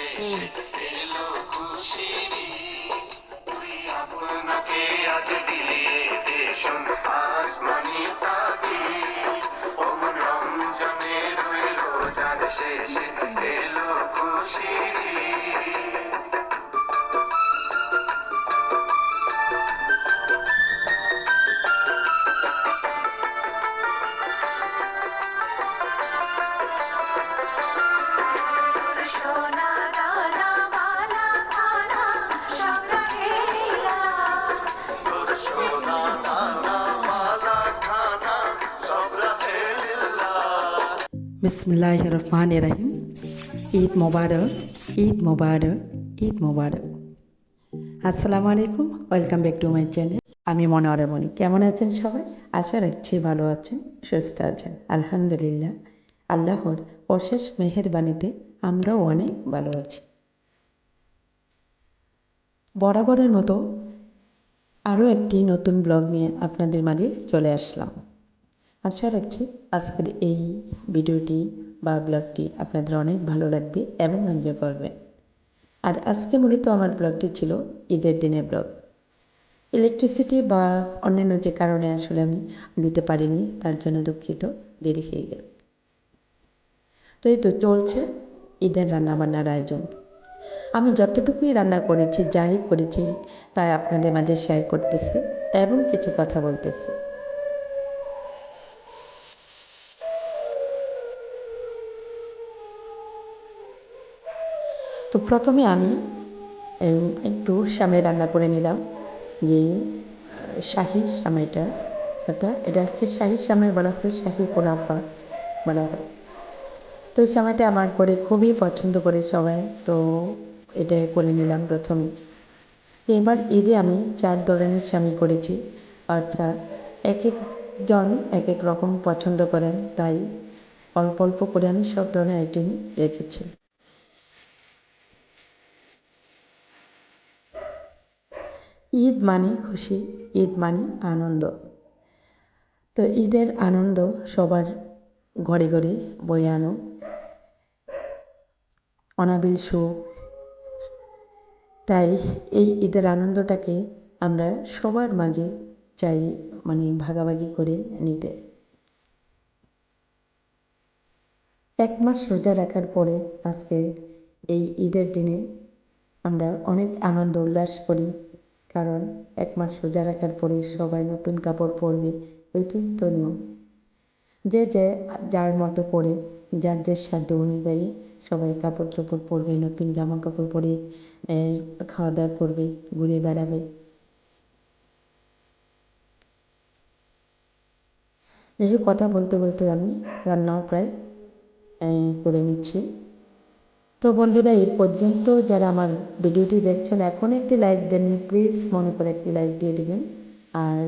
শেষে এলো খুশিরি তুই আপনাকে আজ দিয়ে দেশন আসমানি তাকে ওমন বিসমিল্লাহ রহমান রাহিম ঈদ মোবারক ঈদ মোবারক ঈদ মোবারক আসসালামু আলাইকুম welcome back to my channel আমি মনোয়ারা মনি কেমন আছেন সবাই? আশা রাখছি ভালো আছেন, সুস্থ আছেন। আলহামদুলিল্লাহ, আল্লাহর অশেষ মেহেরবানিতে আমরাও অনেক ভালো আছি। বরাবরের মতো আরও একটি নতুন ব্লগ নিয়ে আপনাদের মাঝে চলে আসলাম। আশা রাখছি আজকের এই ভিডিওটি বা ব্লগটি আপনাদের অনেক ভালো লাগবে এবং এনজয় করবেন। আর আজকে মূলত আমার ব্লগটি ছিল ঈদের দিনের ব্লগ। ইলেকট্রিসিটি বা অন্যান্য যে কারণে আসলে আমি নিতে পারিনি, তার জন্য দুঃখিত, দেরি হয়ে গেল। তো এই তো চলছে ঈদের রান্নাবান্নার আয়োজন। আমি যতটুকুই রান্না করেছি, যাই করেছি, তাই আপনাদের মাঝে শেয়ার করতেছি এবং কিছু কথা বলতেছি। তো প্রথমে আমি একটু সামে রান্না করে নিলাম, যে, শাহি সামাইটা অর্থাৎ এটাকে শাহি সামাই বলা হয়, শাহি কোনাফা বলা হয়। তো এই সময়টা আমার করে খুবই পছন্দ করে সবাই, তো এটা করে নিলাম প্রথমে। এবার ঈদে আমি চার ধরনের স্বামী করেছি, অর্থাৎ এক একজন এক এক রকম পছন্দ করেন, তাই অল্প অল্প করে আমি সব ধরনের আইটেম রেখেছি। ঈদ মানে খুশি, ঈদ মানে আনন্দ। তো ঈদের আনন্দ সবার ঘরে ঘরে বয়ে আনো অনাবিল সুখ। তাই এই ঈদের আনন্দটাকে আমরা সবার মাঝে চাই মানে ভাগাভাগি করে নিতে। এক মাস রোজা রাখার পরে আজকে এই ঈদের দিনে আমরা অনেক আনন্দ, উল্লাস করি। কারণ এক মাস রোজা রাখার পরে সবাই নতুন কাপড় পরবে, ওইটাই তো নিয়ম। যে যে যার মতো করে যার যে সাধ্য অনুযায়ী সবাই কাপড় চোপড় পরবে, নতুন জামা কাপড় পরে খাওয়া দাওয়া করবে, ঘুরে বেড়াবে। এই কথা বলতে বলতে আমি রান্নাও প্রায় করে নিচ্ছি। তো বন্ধুরা, এই পর্যন্ত যারা আমার ভিডিওটি দেখছেন, এখন একটি লাইক দেন প্লিজ মনে করে একটি লাইক দিয়ে দিবেন। আর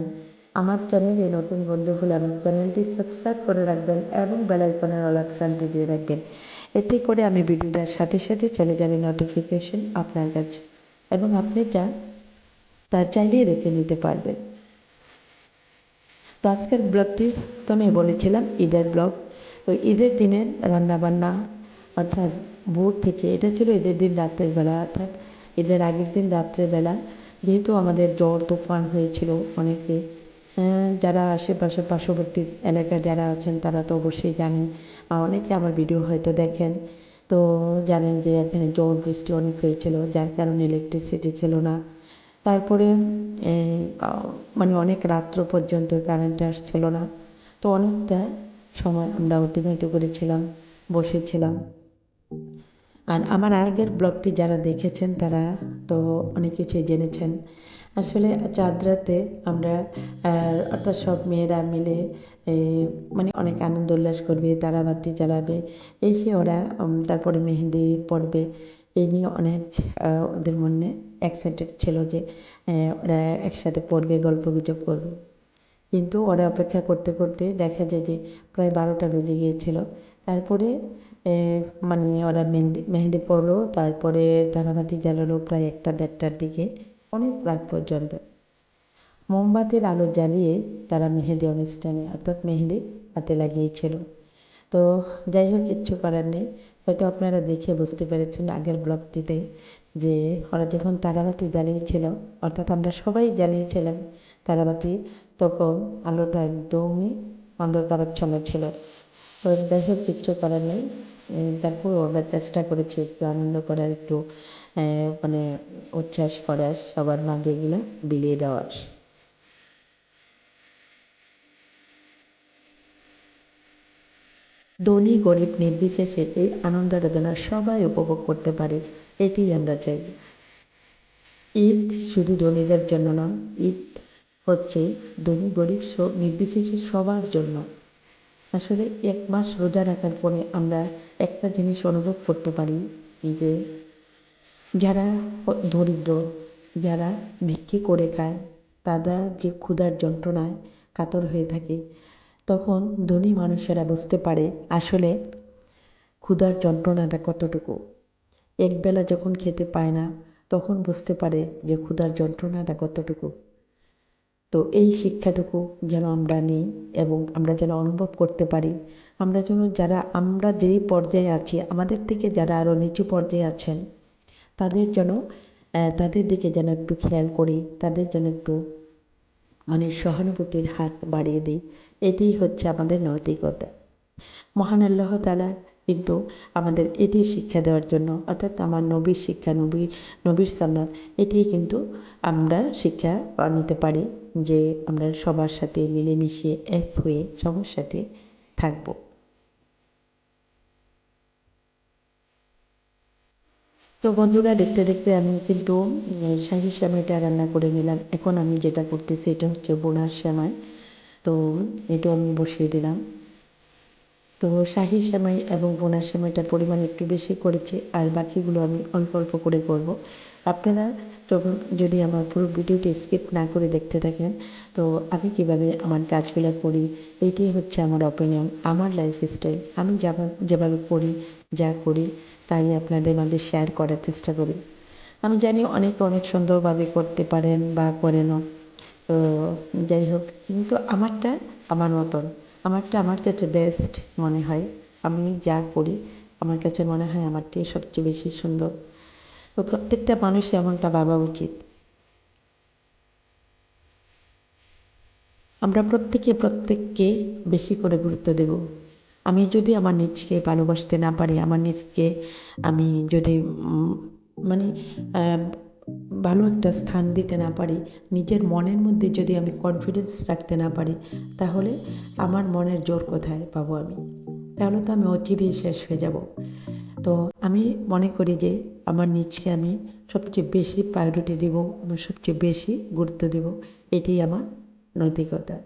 আমার চ্যানেলে নতুন বন্ধু হলে আমার চ্যানেলটি সাবস্ক্রাইব করে রাখবেন এবং বেল আইকনের অল অপশানটি দিয়ে রাখবেন। এতে করে আমি ভিডিওটার সাথে সাথে চলে যাবে নোটিফিকেশন আপনার কাছে এবং আপনি যা, তা চাইলেই রেখে নিতে পারবেন। তো আজকের ব্লগটি তো আমি বলেছিলাম, ঈদের ব্লগ ওই ঈদের দিনের রান্নাবান্না অর্থাৎ ভোর থেকে, এটা ছিল ঈদের দিন রাত্রের বেলা, অর্থাৎ ঈদের আগের দিন রাত্রের বেলা। যেহেতু আমাদের জ্বর, তুফান হয়েছিল অনেকে যারা আশেপাশে পার্শ্ববর্তী এলাকায় যারা আছেন, তারা তো অবশ্যই জানেন। অনেকে আমার ভিডিও হয়তো দেখেন, তো জানেন যে এখানে জ্বর, বৃষ্টি অনেক হয়েছিল, যার কারণে ইলেকট্রিসিটি ছিল না। তারপরে মানে অনেক রাত্র পর্যন্ত কারেন্ট আসছিল না। তো অনেকটা সময় আমরা অতিবাহিত করেছিলাম, বসেছিলাম। আর আমার আগের ব্লগটি যারা দেখেছেন তারা তো অনেক কিছুই জেনেছেন। আসলে চাঁদ রাতে আমরা অর্থাৎ সব মেয়েরা মিলে মানে অনেক আনন্দ উল্লাস করবে, তারাবাতি জ্বালাবে এই সে ওরা তারপরে মেহেন্দি পড়বে এই নিয়ে অনেক ওদের মনে এক্সাইটেড ছিল যে ওরা একসাথে পড়বে, গল্প গুজব করবে। কিন্তু ওরা অপেক্ষা করতে করতে দেখা যায় যে প্রায় বারোটা বেজে গিয়েছিল। তারপরে মানে ওরা মেহেন্দি মেহেন্দি পড়ল তারপরে তারাবাতি জ্বালালো প্রায় একটা দেড়টার দিকে, অনেক রাত পর্যন্ত। মোমবাতির আলো জ্বালিয়ে তারা মেহেদি অনুষ্ঠানে, অর্থাৎ মেহেদি হাতে লাগিয়েছিল। তো যাই হোক, কিচ্ছু করার নেই। হয়তো আপনারা দেখে বুঝতে পেরেছেন আগের ব্লগটিতে যে ওরা যখন তারাবাতি জ্বালিয়েছিল, অর্থাৎ আমরা সবাই জ্বালিয়েছিলাম তারাবাতি তখন আলোটা একদমই অন্ধকারাচ্ছন্ন ছিল। যাই হোক কিচ্ছু করার নেই তারপর ওরা চেষ্টা করেছি একটু আনন্দ করার, একটু মানে উচ্ছ্বাস করার, সবার মাঝে এগুলো বিলিয়ে দেওয়ার। ধনী, গরিব, নির্বিশেষে এই আনন্দ আরাধনা সবাই উপভোগ করতে পারে এটি আমরা চাই। ঈদ শুধু ধনীদের জন্য নয়, ঈদ হচ্ছে ধনী, গরিব, সব নির্বিশেষে সবার জন্য। আসলে এক মাস রোজা রাখার পরে আমরা একটা জিনিস অনুভব করতে পারি যে যারা দরিদ্র, যারা ভিক্ষি করে খায়, তারা যে ক্ষুধার যন্ত্রণায় কাতর হয়ে থাকে, তখন ধনী মানুষেরা বুঝতে পারে আসলে ক্ষুধার যন্ত্রণাটা কতটুকু। একবেলা যখন খেতে পায় না, তখন বুঝতে পারে যে ক্ষুধার যন্ত্রণাটা কতটুকু। তো এই শিক্ষাটুকু যেন আমরা নিই এবং আমরা যেন অনুভব করতে পারি। আমরা যেন যারা, আমরা যেই পর্যায়ে আছি, আমাদের থেকে যারা আরও নিচু পর্যায়ে আছেন, তাদের যেন তাদের দিকে যেন একটু খেয়াল করি, তাদের যেন একটু মানে সহানুভূতির হাত বাড়িয়ে দিই। এটাই হচ্ছে আমাদের নৈতিকতা। মহান আল্লাহ তালা কিন্তু আমাদের এটি শিক্ষা দেওয়ার জন্য। অর্থাৎ আমার নবীর শিক্ষা, নবীর নবীর সান্নাত এটি কিন্তু আমরা শিক্ষা নিতে পারি যে আমরা সবার সাথে মিলেমিশে এক হয়ে সবার সাথে থাকব। তো বন্ধুরা, দেখতে দেখতে আমি কিন্তু শাহি সেমাইটা রান্না করে নিলাম। এখন আমি যেটা করতেছি, এটা হচ্ছে বোনার সেমাই। তো এটা আমি বসিয়ে দিলাম। তো শাহি সেমাই এবং বোনার সেমাইটার পরিমাণ একটু বেশি করেছি, আর বাকিগুলো আমি অল্প অল্প করে করব। আপনারা তখন যদি আমার পুরো ভিডিওটি স্কিপ না করে দেখতে থাকেন, তো আমি কীভাবে আমার কাজগুলো করি, এইটাই হচ্ছে আমার অপিনিয়ন আমার লাইফ স্টাইল আমি যেভাবে যেভাবে করি, যা করি, তাই আপনাদের মাঝে শেয়ার করার চেষ্টা করি। আমি জানি অনেকে অনেক সুন্দরভাবে করতে পারেন বা করেনও তো যাই হোক, কিন্তু আমারটা আমার মতন। আমারটা, আমার কাছে বেস্ট মনে হয়। আমি যা করি, আমার কাছে মনে হয় আমারটাই সবচেয়ে বেশি সুন্দর। তো প্রত্যেকটা মানুষই এমনটা ভাবা উচিত। আমরা প্রত্যেকে প্রত্যেককে বেশি করে গুরুত্ব দেব। আমি যদি আমার নিজকে ভালোবাসতে না পারি, আমার নিজকে আমি যদি মানে ভালো একটা স্থান দিতে না পারি, নিজের মনের মধ্যে যদি আমি কনফিডেন্স রাখতে না পারি, তাহলে আমার মনের জোর কোথায় পাবো আমি? তাহলে তো আমি অচিরেই শেষ হয়ে যাব। তো আমি মনে করি যে আমার নিজকে আমি সবচেয়ে বেশি প্রায়োরিটি দেব এবং সবচেয়ে বেশি গুরুত্ব দেব, এটাই আমার নৈতিকতা।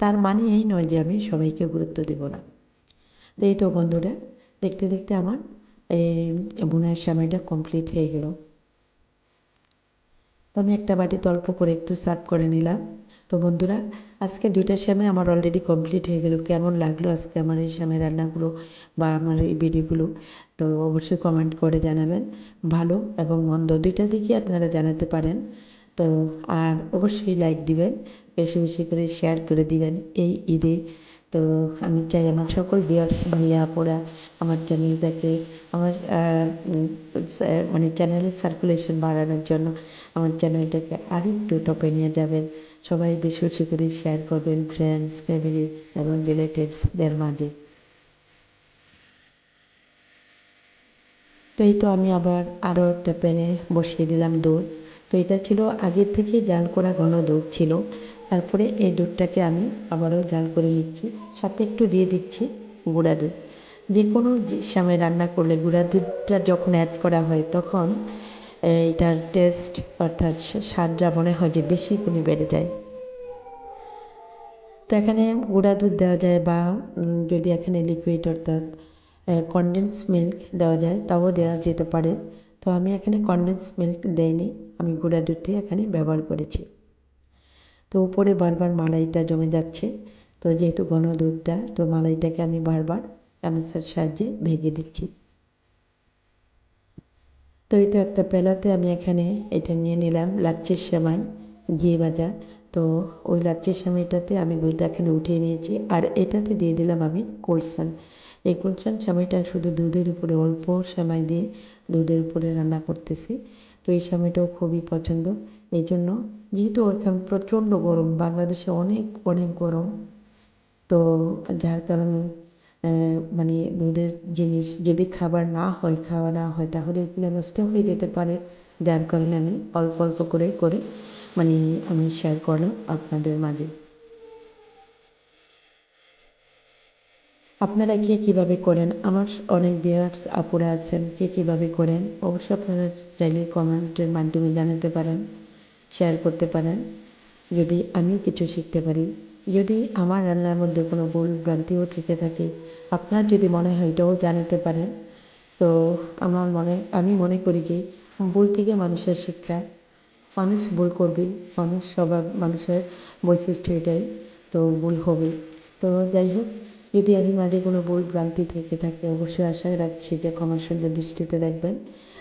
তার মানে এই নয় যে আমি সবাইকে গুরুত্ব দেব না। তো এই তো বন্ধুরা, দেখতে দেখতে আমার, এই বোনার সময়টা কমপ্লিট হয়ে গেল। তো আমি একটা বাটিতে অল্প করে একটু সার্ভ করে নিলাম। তো বন্ধুরা, আজকে দুইটা শ্যামে আমার অলরেডি কমপ্লিট হয়ে গেল। কেমন লাগল আজকে আমার এই শ্যামের রান্নাগুলো বা আমার এই ভিডিওগুলো? তো অবশ্যই কমেন্ট করে জানাবেন। ভালো এবং মন্দ দুইটা দিকই আপনারা জানাতে পারেন। তো আর অবশ্যই লাইক দিবেন, বেশি বেশি করে শেয়ার করে দিবেন। এই ঈদে তো আমি চাই আমার সকল ভিউয়ার্স ভাইয়া, আপুরা, আমার চ্যানেলটাকে আমার মানে চ্যানেলের সার্কুলেশন বাড়ানোর জন্য আমার চ্যানেলটাকে আরেকটু টপে নিয়ে যাবেন। সবাই বেশি বেশি করে শেয়ার করবেন ফ্রেন্ডস ফ্যামিলি এবং রিলেটিভসদের মাঝে। তো এই তো আমি আবার আরও একটা প্যানে বসিয়ে দিলাম দুধ। তো এটা ছিল আগের থেকে জাল করা ঘন দুধ ছিল। তারপরে এই দুধটাকে আমি আবারও জাল করে নিচ্ছি। সাথে একটু দিয়ে দিচ্ছি গুঁড়া দুধ। যে কোনো সময় রান্না করলে গুঁড়া দুধটা যখন অ্যাড করা হয় তখন এইটার টেস্ট অর্থাৎ স্বাদটা মনে হয় যে বেশি গুণে বেড়ে যায়। তো এখানে গুঁড়া দুধ দেওয়া যায় বা যদি এখানে লিকুইড অর্থাৎ কনডেন্স মিল্ক দেওয়া যায় তাও দেওয়া যেতে পারে। তো আমি এখানে কনডেন্স মিল্ক দেইনি, আমি গুঁড়া দুধটি এখানে ব্যবহার করেছি। তো উপরে বারবার মালাইটা জমে যাচ্ছে। তো যেহেতু ঘন দুধটা, তো মালাইটাকে আমি বারবার চামচের সাহায্যে ভেঙে দিচ্ছি। তো এটা একটা পেলাতে আমি এখানে এটা নিয়ে নিলাম লাচ্ছির সেমাই, ঘি ভাজা। তো ওই লাচ্ছির সেমাইটাতে আমি দুধটা এখানে উঠিয়ে নিয়েছি আর এটাতে দিয়ে দিলাম আমি কোলসান। এই কোলসান সেমাইটা শুধু দুধের উপরে, অল্প সেমাই দিয়ে দুধের উপরে রান্না করতেছি। তো এই সেমাইটাও খুবই পছন্দ। এই জন্য যেহেতু এখন প্রচণ্ড গরম, বাংলাদেশে অনেক অনেক গরম, তো যার কারণে মানে দুধের জিনিস, যদি খাবার না হয়, খাওয়া না হয়, তাহলে এগুলো নষ্ট হয়ে যেতে পারে। যার কারণে আমি অল্প অল্প করে করে মানে আমি শেয়ার করলাম আপনাদের মাঝে। আপনারা কে কীভাবে করেন? আমার অনেক ভিউয়ার্স আপুরা আছেন, কে কীভাবে করেন? অবশ্যই আপনারা চাইলে কমেন্টের মাধ্যমে জানাতে পারেন। শেয়ার করতে পারেন। যদি আমি কিছু শিখতে পারি। যদি আমার রান্নার মধ্যে কোনো ভুল ভ্রান্তিও থেকে থাকে, আপনার যদি মনে হয় এটাও জানাতে পারেন, তো আমার মনে, আমি মনে করি যে ভুল থেকে মানুষের শিক্ষা। মানুষ ভুল করবে, মানুষ স্বভাব মানুষের বৈশিষ্ট্য এটাই, তো ভুল হবে। তো যাই হোক, যদি আমি মাঝে কোনো ভুল ভ্রান্তি থেকে থাকে, অবশ্যই আশায় রাখছি যে ক্ষমার সুন্দর দৃষ্টিতে দেখবেন।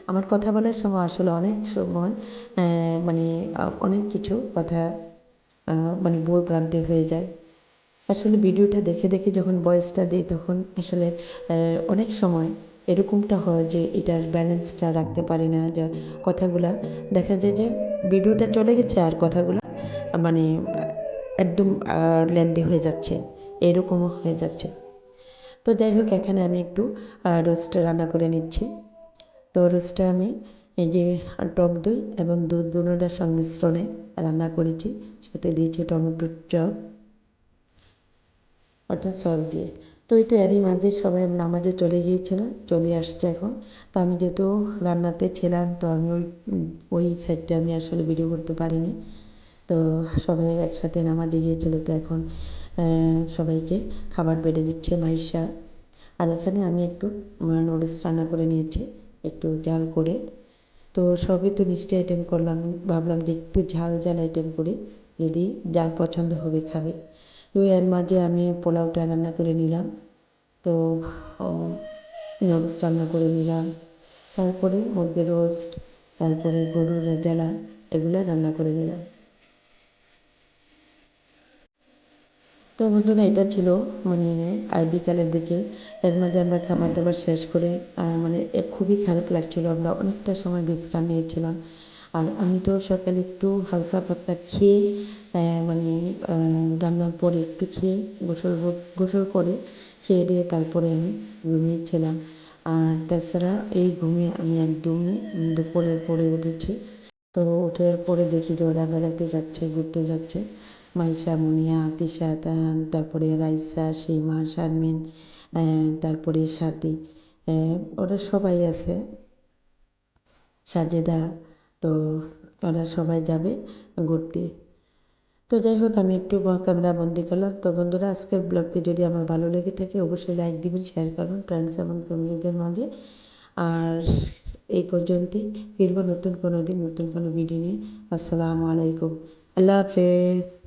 আমার কথা বলার সময় আসলে অনেক সময় মানে অনেক কিছু কথা মানে ভুল ভ্রান্তি হয়ে যায়। আসলে ভিডিওটা দেখে দেখে যখন ভয়েসটা দিই তখন আসলে অনেক সময় এরকমটা হয় যে এটার ব্যালেন্সটা রাখতে পারি না, যে কথাগুলা। দেখা যায় যে ভিডিওটা চলে গেছে আর কথাগুলা মানে একদম লেন্দি হয়ে যাচ্ছে, এরকমও হয়ে যাচ্ছে। তো যাই হোক, এখানে আমি একটু রোস্ট রান্না করে নিচ্ছি। তো রোস্টটা আমি এই যে টক দই এবং দুধ দুটোটার সংমিশ্রণে রান্না করেছি, সাথে দিয়েছি টমেটোর চপ, অর্থাৎ সস দিয়ে। তো এই তো এরই মাঝে সবাই নামাজে চলে গিয়েছিল, চলে আসছে এখন। তো আমি যেহেতু রান্নাতে ছিলাম, তো আমি ওই ওই সাইডটা আমি আসলে ভিডিও করতে পারিনি। তো সবাই একসাথে নামাজে গিয়েছিল, তো এখন সবাইকে খাবার বেড়ে দিচ্ছে মাইশা। আর এখানে আমি একটু নুডলস রান্না করে নিয়েছি। একটু জাল করে। তো সবই তো মিষ্টি আইটেম করলাম। ভাবলাম যে একটু ঝাল ঝাল আইটেম করি। যদি যার পছন্দ হবে খাবে। তো এর মাঝে আমি পোলাওটা রান্না করে নিলাম। তো নুডলস রান্না করে নিলাম। তারপরে মুরগির রোস্ট, তারপরে গরুর রেজালা এগুলো রান্না করে নিলাম। তো বন্ধুরা, এটা ছিল মানে আর বিকালের দিকে এর মাঝে আমরা খাবার দাবার শেষ করে মানে খুবই খারাপ লাগছিল। আমরা অনেকটা সময় বিশ্রাম নিয়েছিলাম। আর আমি তো সকালে একটু হালকা পাতলা খেয়ে মানে রান্নার পরে একটু খেয়ে, গোসল গোসল করে খেয়ে দিয়ে তারপরে আমি ঘুমিয়েছিলাম আর তাছাড়া এই ঘুমে আমি একদম দুপুরের পরে উঠেছি। তো ওঠার পরে দেখি যে ওরা বেড়াতে যাচ্ছে, ঘুরতে যাচ্ছে। মাইশা মুনিয়া তিশা তারপরে রাইসা, সীমা, শারমিন তারপরে সাথী ওরা সবাই আছে। সাজেদা, তো ওরা সবাই যাবে ঘুরতে। তো যাই হোক, আমি একটু ক্যামেরা বন্দি করলাম। তো বন্ধুরা, আজকের ব্লগটি যদি আমার ভালো লেগে থাকে, অবশ্যই লাইক দিবেন, শেয়ার করবেন ফ্রেন্ডস এবং ফ্যামিলিদের মাঝে। আর এই পর্যন্তই, ফিরবো নতুন কোনো দিন, নতুন কোনো ভিডিও নিয়ে। আসসালামু আলাইকুম। আল্লাহ হাফেজ।